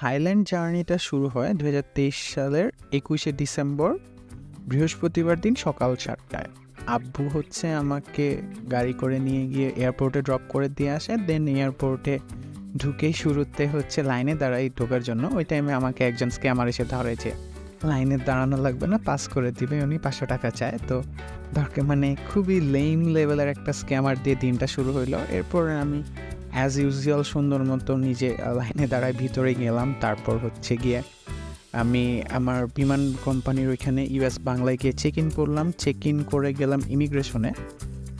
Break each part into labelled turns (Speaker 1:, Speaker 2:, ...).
Speaker 1: Thailand জার্নিটা শুরু হয় দু হাজার তেইশ সালের একুশে ডিসেম্বর, বৃহস্পতিবার দিন সকাল সাতটায় আব্বু হচ্ছে আমাকে গাড়ি করে নিয়ে গিয়ে এয়ারপোর্টে ড্রপ করে দিয়ে আসে, দেন এয়ারপোর্টে ঢুকেই শুরুতে হচ্ছে লাইনে দাঁড়াই ঢোকার জন্য। ওই টাইমে আমাকে একজন স্ক্যামার এসে ধরেছে। লাইনে দাঁড়ানো লাগবে না, পাস করে দিবে, উনি পাঁচশো টাকা চায়। তো দরকার মানে খুবই লেম লেভেলের একটা স্ক্যামার দিয়ে দিনটা শুরু হইল। এরপর আমি অ্যাজ ইউজুয়াল সুন্দর মতো নিজে লাইনে দাঁড়ায় ভিতরে গেলাম। তারপর হচ্ছে গিয়ে আমি আমার বিমান কোম্পানির ওইখানে ইউএস বাংলায় গিয়ে চেক ইন করলাম। চেক ইন করে গেলাম ইমিগ্রেশনে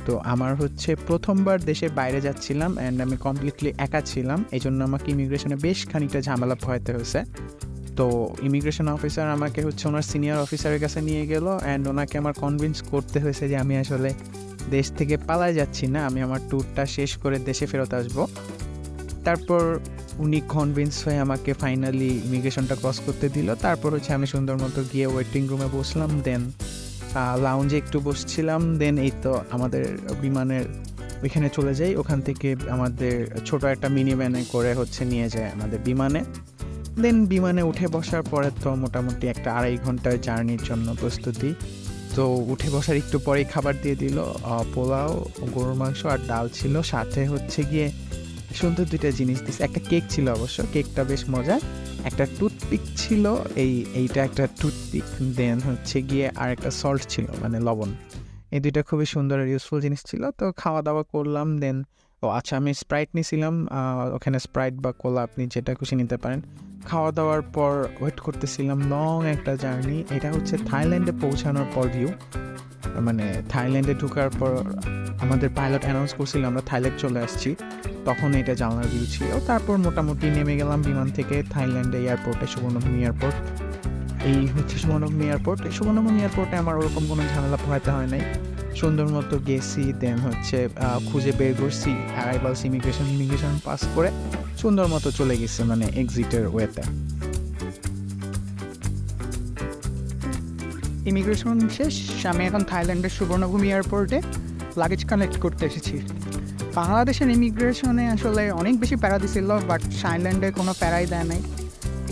Speaker 1: তো আমার হচ্ছে প্রথমবার দেশের বাইরে যাচ্ছিলাম অ্যান্ড আমি কমপ্লিটলি একা ছিলাম। এই জন্য আমাকে ইমিগ্রেশনে বেশ খানিকটা ঝামেলা পোহাতে হয়েছে। তো ইমিগ্রেশন অফিসার আমাকে হচ্ছে ওনার সিনিয়র অফিসারের কাছে নিয়ে গেল অ্যান্ড ওনাকে আমার কনভিন্স করতে হয়েছে যে আমি আসলে দেশ থেকে পালায় যাচ্ছি না, আমি আমার ট্যুরটা শেষ করে দেশে ফেরত আসব। তারপর উনি কনভিন্স হয়ে আমাকে ফাইনালি ইমিগ্রেশনটা ক্রস করতে দিল। তারপর হচ্ছে আমি সুন্দর মতো গিয়ে ওয়েটিং রুমে বসলাম দেন লাউঞ্জে একটু বসছিলাম দেন এই তো আমাদের বিমানের ওইখানে চলে যাই। ওখান থেকে আমাদের ছোট একটা মিনি ভ্যানে করে হচ্ছে নিয়ে যায় আমাদের বিমানে। দেন বিমানে উঠে বসার পরে তো মোটামুটি একটা আড়াই ঘণ্টার জার্নির জন্য প্রস্তুতি। তো উঠে বসার একটু পরেই খাবার দিয়ে দিল পোলাও, গরুর মাংস আর ডাল ছিল। সাথে হচ্ছে গিয়ে সুন্দর দুইটা জিনিস দিছে। একটা কেক ছিল অবশ্য, কেকটা বেশ মজার। একটা টুথপিক ছিল, এই, এইটা একটা টুথপিক, দেন হচ্ছে গিয়ে আর একটা সল্ট ছিল মানে লবণ। এই দুইটা খুবই সুন্দর আর ইউজফুল জিনিস ছিল। তো খাওয়া দাওয়া করলাম, দেন ও আচ্ছা আমি স্প্রাইট নিয়েছিলাম ওখানে স্প্রাইট বা কোলা আপনি যেটা খুশি নিতে পারেন। খাওয়া দাওয়ার পর ওয়েট করতেছিলাম লং একটা জার্নি এটা হচ্ছে থাইল্যান্ডে পৌঁছানোর পর ভিউ মানে থাইল্যান্ডে ঢুকার পর আমাদের পাইলট অ্যানাউন্স করছিল, আমরা থাইল্যান্ড চলে আসছি। তখন এটা জানলার ভিউ ছিল, তারপর মোটামুটি নেমে গেলাম বিমান থেকে থাইল্যান্ডে এয়ারপোর্টে সুবর্ণভূমি এয়ারপোর্ট এই হচ্ছে সুবর্ণভূমি এয়ারপোর্ট এই সুবর্ণভূমি এয়ারপোর্টে আমার ওরকম কোনো ঝামেলা পোহাতে হয় নাই। সুন্দর মতো গেছি দেন হচ্ছে খুঁজে বের করছি অ্যারাইভালস ইমিগ্রেশন ইমিগ্রেশন পাস করে সুন্দর মতো চলে গেছে মানে এক্সিটের ওয়েতে
Speaker 2: ইমিগ্রেশন শেষ, আমি এখন থাইল্যান্ডের সুবর্ণভূমি এয়ারপোর্টে লাগেজ কালেক্ট করতে এসেছি। বাংলাদেশের ইমিগ্রেশনে আসলে অনেক বেশি প্যারা দিছিল বাট থাইল্যান্ডে কোনো প্যারাই দেয় নাই।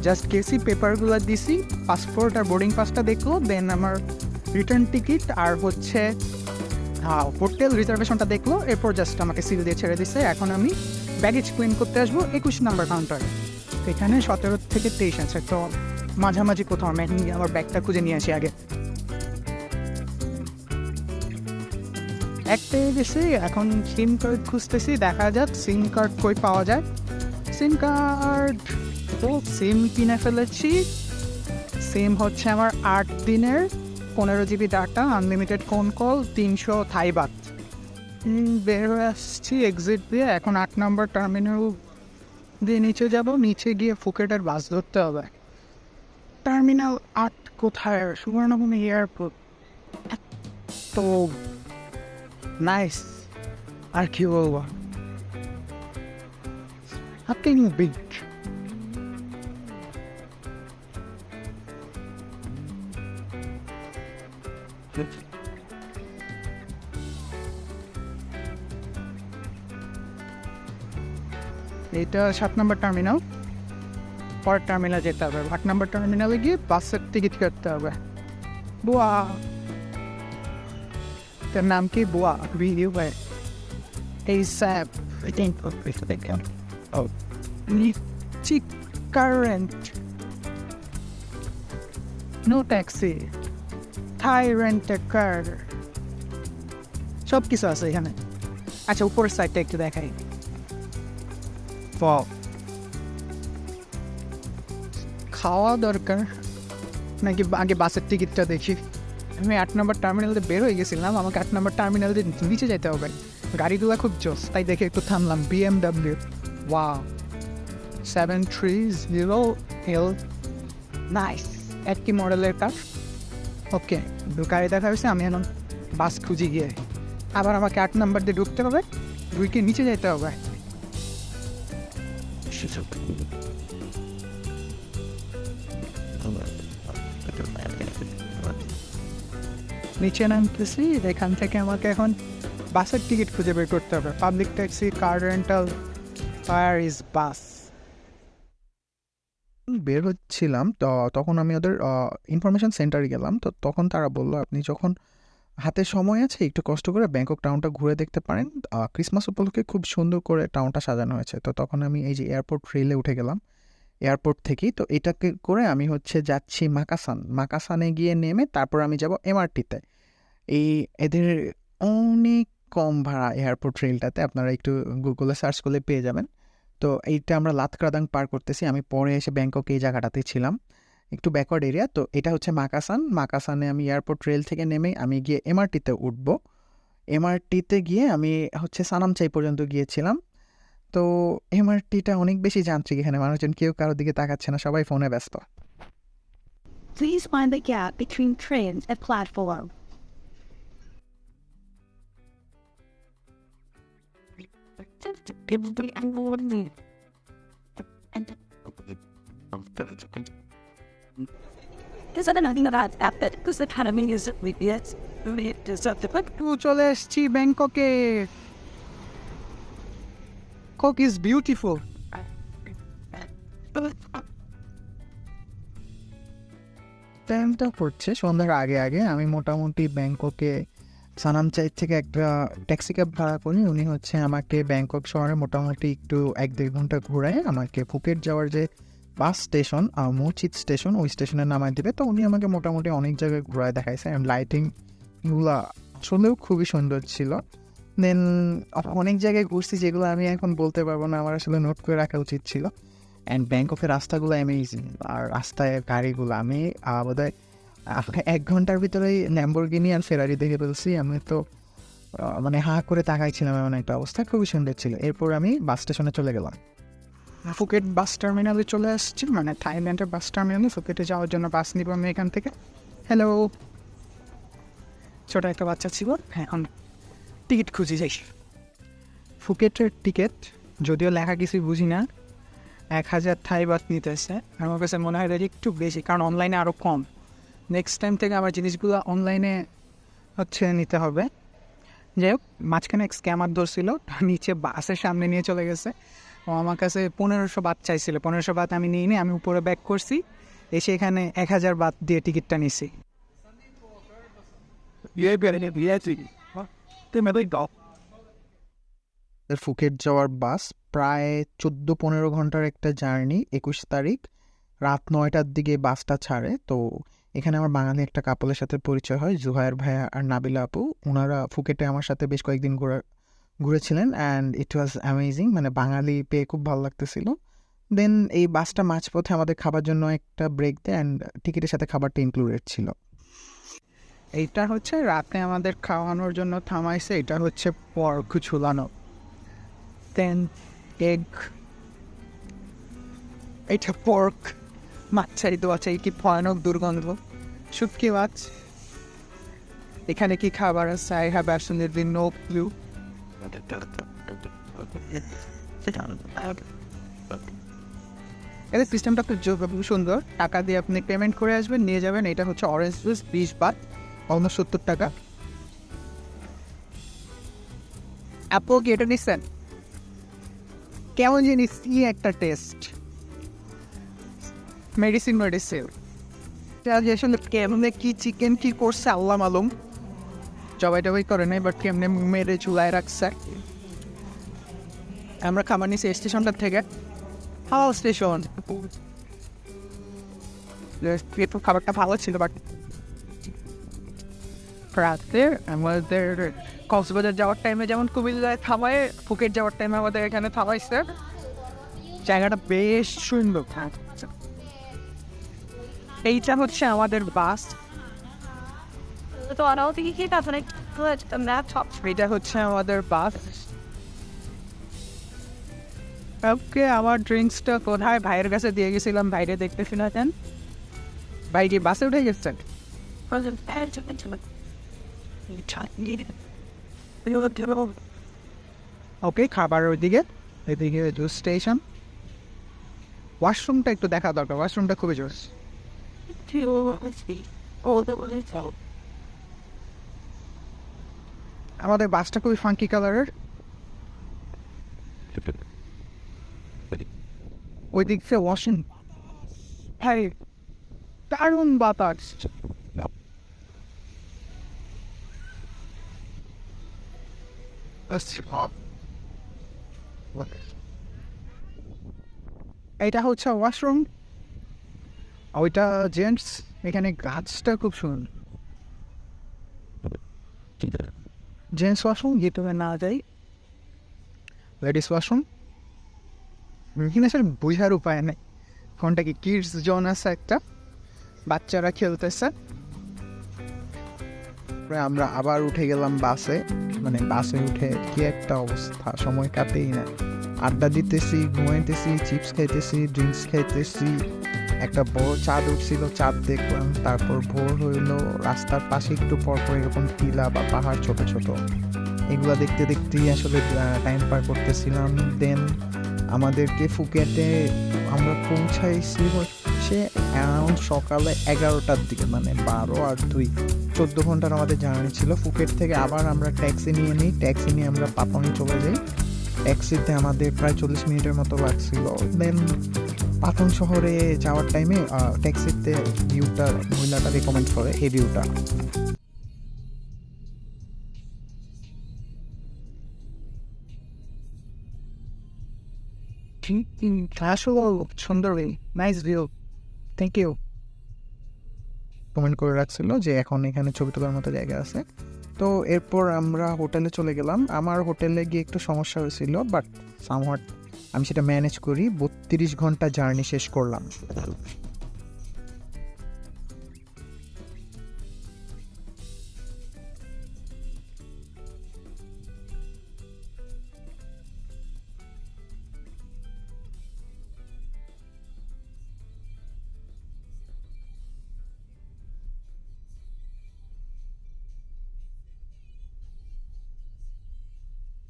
Speaker 2: জাস্ট কেসি পেপারগুলো দিছি পাসপোর্ট আর বোর্ডিং পাসটা দেখল দেন আমার রিটার্ন টিকিট আর হচ্ছে হোটেল রিজার্ভেশনটা দেখল, এরপর জাস্ট আমাকে সিল দিয়ে ছেড়ে দিছে। এখন আমি ব্যাগেজ ক্লিন করতে আসব একুশ নাম্বার কাউন্টারে এখানে সতেরো থেকে তেইশ আছে, তো মাঝামাঝি কোথাও আমি আমার ব্যাগটা খুঁজে নিয়ে আসি আগে। এক পেয়ে গেছি, এখন সিম কার্ড খুঁজতেছি, দেখা যাক সিম কার্ড কই পাওয়া যায়। সিম কার্ড তো সিম কিনে ফেলেছি। সিম হচ্ছে আমার আট দিনের। পনেরো GB data unlimited phone call তিনশো থাইবাত। বের হয়ে আসছি এক্সিট দিয়ে, এখন আট নম্বর টার্মিনাল দিয়ে নিচে যাব। নিচে গিয়ে ফুকেটের বাস ধরতে হবে। টার্মিনাল আট কোথায়? সুবর্ণভূমি এয়ারপোর্ট তো নাইস আর কি বলব? Fucking big. এটা সাত নম্বর টার্মিনাল পরের টার্মিনাল যেতে হবে। আট নম্বর টার্মিনালে গিয়ে বাসের টিকিট কাটতে হবে। বুয়া। তার নাম কি? বুয়া। ভিডিও ভাই। এই স্যাপ। Oh. Nichi current. No rent a car. সব কিছু আছে এখানে। আচ্ছা উপরের সাইডটা একটু দেখাই. খাওয়া দরকার। নাকি আগে বাসের টিকিটটা দেখি। আমি আট নম্বর টার্মিনালে বের হয়ে গেছিলাম। আমাকে আট নম্বর টার্মিনাল দিয়ে নিচে যেতে হবে। গাড়িগুলো খুব জোস তাই দেখে একটু থামলাম। BMW wow seven three zero L nice একই মডেলের কার ওকে গাড়ি দেখা হয়েছে আমি এখন বাস খুঁজি গিয়ে। আবার আমাকে আট নাম্বার দিয়ে ঢুকতে হবে ঢুকে নিচে যেতে হবে। নিচে নামতেছি এখান থেকে আমাকে এখন বাসের টিকিট খুঁজে বের করতে হবে। Public taxi car rental fire is bus
Speaker 1: বের হচ্ছিলাম, তো তখন আমি ওদের ইনফরমেশন সেন্টারে গেলাম। তো তখন তারা বলল, আপনি যখন হাতে সময় আছে, একটু কষ্ট করে ব্যাংকক টাউনটা ঘুরে দেখতে পারেন। ক্রিসমাস উপলক্ষে খুব সুন্দর করে টাউনটা সাজানো হয়েছে। তো তখন আমি এই যে এয়ারপোর্ট রেলে উঠে গেলাম এয়ারপোর্ট থেকেই। তো এটাকে করে আমি হচ্ছে যাচ্ছি মাকাসান। মাকাসানে গিয়ে নেমে তারপর আমি যাব এমআরটিতে এই এদের অনেক কম ভাড়া এয়ারপোর্ট রেলটাতে আপনারা একটু গুগলে সার্চ করলে পেয়ে যাবেন। তো এইটা আমরা লাতক্রাদাং পার করতেছি। আমি পরে এসে ব্যাংককে এই জায়গাটাতে ছিলাম। একটু ব্যাকওয়ার্ড এরিয়া তো এটা হচ্ছে মাকাসান। মাকাসানে আমি এয়ারপোর্ট রেল থেকে নেমে আমি গিয়ে এমআরটিতে উঠব। এমআরটিতে গিয়ে আমি হচ্ছে সানামচাই পর্যন্ত গিয়েছিলাম। তো এমআরটিটা অনেক বেশি যান্ত্রিক এখানে মানুষজন কেউ কারোর দিকে তাকাচ্ছে না, সবাই ফোনে ব্যস্ত।
Speaker 3: Please find the gap between trains at platform. There's nothing about that, but because the economy is yes, it is up the
Speaker 2: তো চলে এসছি ব্যাংককে কক ইজ বিউটিফুল
Speaker 1: টাইমটা পড়ছে সন্ধ্যার আগে আগে আমি মোটামুটি ব্যাংককে সানামচাই থেকে একটা ট্যাক্সি ক্যাব ভাড়া করি। উনি হচ্ছে আমাকে ব্যাংকক শহরে মোটামুটি একটু এক দেড় ঘণ্টা ঘুরায়। আমাকে ফুকেট যাওয়ার যে বাস স্টেশন মুচিত স্টেশন, ওই স্টেশনে নামায় দেবে। তো উনি আমাকে মোটামুটি অনেক জায়গায় ঘোরায় দেখাইছে। অ্যান্ড লাইটিংগুলো আসলেও খুবই সুন্দর ছিল। দেন অনেক জায়গায় ঘুরছি যেগুলো আমি এখন বলতে পারব না, আমার আসলে নোট করে রাখা উচিত ছিল। অ্যান্ড ব্যাংককের রাস্তাগুলো অ্যামেজিং আর রাস্তায় গাড়িগুলো আমি বোধহয় এক ঘণ্টার ভিতরেই ল্যাম্বরগিনি আর ফেরারি দেখে ফেলছি। আমি তো মানে হাঁ করে তাকাইছিলাম এমন একটা অবস্থা। খুবই সুন্দর ছিল। এরপর আমি বাস স্টেশনে চলে গেলাম।
Speaker 2: ফুকেট বাস টার্মিনালে চলে আসছি। মানে থাইল্যান্ডের বাস টার্মিনালে ফুকেটে যাওয়ার জন্য বাস নিব আমি এখান থেকে। হ্যালো ছোট একটা বাচ্চা ছিল। হ্যাঁ, এখন টিকিট খুঁজি যাই। ফুকেটের টিকিট যদিও লেখা কিছুই বুঝি না এক হাজার থাই বাদ নিতেছে। আমার কাছে মনে হয় একটু বেশি কারণ অনলাইনে আরও কম। নেক্সট টাইম থেকে আমার জিনিসগুলো অনলাইনে হচ্ছে নিতে হবে। যাই হোক, মাঝখানে এক স্ক্যামার ধরছিল, নিচে বাসের সামনে নিয়ে চলে গেছে। ও আমার কাছে পনেরোশো বাদ চাইছিল। পনেরোশো বাদ আমি নিয়ে নিই আমি উপরে ব্যাক করছি। এসে এখানে এক হাজার বাদ দিয়ে টিকিটটা নিছি।
Speaker 1: ফুকেট যাওয়ার বাস প্রায় চোদ্দ পনেরো ঘণ্টার একটা জার্নি, একুশ তারিখ। রাত নয়টার দিকে বাসটা ছাড়ে, তো এখানে আমার বাঙালি একটা কাপলের সাথে পরিচয় হয় জুহায়ের ভাইয়া আর নাবিলা আপু। ওনারা ফুকেটে আমার সাথে বেশ কয়েকদিন ঘোরা, ঘুরেছিলেন অ্যান্ড ইট ওয়াজ অ্যামেজিং মানে বাঙালি পেয়ে খুব ভালো লাগতেছিল। দেন এই বাসটা মাঝপথে আমাদের খাবার জন্য একটা ব্রেক দেয় অ্যান্ড টিকিটের সাথে খাবারটা ইনক্লুডেড ছিল।
Speaker 2: এইটা হচ্ছে রাতে আমাদের খাওয়ানোর জন্য থামাইছে, এটা হচ্ছে পর্ক ঝুলানো। দেন এগ এটা পর্ক মাছাই তো আছে কি ভয়ানক দুর্গন্ধ? শুটকি মাছ। এখানে কি খাবার আছে? I have absolutely no clue এদের সিস্টেমটা খুব সুন্দর। টাকা দিয়ে আপনি পেমেন্ট করে আসবেন, নিয়ে যাবেন। এটা হচ্ছে অরেঞ্জ জুস বিশ বাদ সত্তর টাকা। অ্যাপল কি এটা নিচ্ছেন? কেমন জিনিস? কি একটা টেস্ট মেডিসিন মেডিসিন। আসলে কেমনে কি চিকেন কি করছে, আল্লাহ মালুম। জবাই টবাই করে নাই বাট কেমনে মেরে চুলায় রাখছে। আমরা খাবার নিছি স্টেশনটা থেকে। হাওয়া স্টেশন। খাবারটা ভালো ছিল বাট রাতে আমাদের কক্সবাজার যাওয়ার টাইমে যেমন কুমিল্লায় থামায়, ফুকেট যাওয়ার টাইমে আমাদের এখানে থামাইছে। জায়গাটা বেশ সুন্দর। এইটা হচ্ছে আমাদের বাস। এটা হচ্ছে আমাদের বাস। ওকে আমার ড্রিঙ্কসটা কোথায়? ভাইয়ের কাছে দিয়ে গেছিলাম বাইরে দেখতেছি না কেন। ভাই কি বাসে উঠে গেছেন ওকে খাবার ওইদিকে। এদিকে জুস স্টেশন ওয়াশরুমটা একটু দেখা দরকার ওয়াশরুমটা খুবই জোস
Speaker 3: to all the way to
Speaker 2: আমাদের বাসটা খুবই ফাঙ্কি কালারের ওই দিক থেকে ওয়াশিং ভাই দারুণ বাতাস। এটা হচ্ছে ওয়াশরুম ওইটা জেন্টস এখানে গাছটা খুব সুন্দর। জেন্টস ওয়াশরুম যেতে না যাই। লেডিস ওয়াশরুম এখানে আসলে বোঝার উপায় নেই। কোনটা কি কিডস জোন আছে একটা। বাচ্চারা খেলতেছে।
Speaker 1: আমরা আবার উঠে গেলাম বাসে। মানে বাসে উঠে কি একটা অবস্থা, সময় কাটেই না। আড্ডা দিতেছি, ঘুমাইতেছি চিপস খাইতেছি ড্রিঙ্কস খাইতেছি। একটা বড় চাঁদ উঠছিল, চাঁদ দেখলাম, তারপর ভোর হইল, রাস্তার পাশে একটু পর পর এরকম টিলা বা পাহাড় ছোট ছোট। এগুলা দেখতে দেখতেই আসলে টাইম পার করতেছিলাম। দেন আমাদেরকে ফুকেটে আমরা পৌঁছাইছি হচ্ছে অ্যারাউন্ড সকালে এগারোটার দিকে মানে বারো আর দুই। চোদ্দ ঘণ্টার আমাদের জার্নি ছিল। ফুকেট থেকে আবার আমরা ট্যাক্সি নিয়ে নিই। ট্যাক্সি নিয়ে আমরা পাতনে চলে যাই। ট্যাক্সিতে আমাদের প্রায় চল্লিশ মিনিটের মতো লাগছিল। দেন পাতন শহরে যাওয়ার টাইমে ট্যাক্সিতে ভিউটা মহিলাটা রেকমেন্ড করে এই ভিউটা
Speaker 2: সুন্দর nice view thank you
Speaker 1: comment করে রাখছিল যে এখন এখানে ছবি তোলার মতো জায়গা আছে। তো এরপর আমরা হোটেলে চলে গেলাম। আমার হোটেলে গিয়ে একটু সমস্যা হয়েছিল বাট সামহাট আমি সেটা ম্যানেজ করি। বত্রিশ ঘণ্টা জার্নি শেষ করলাম।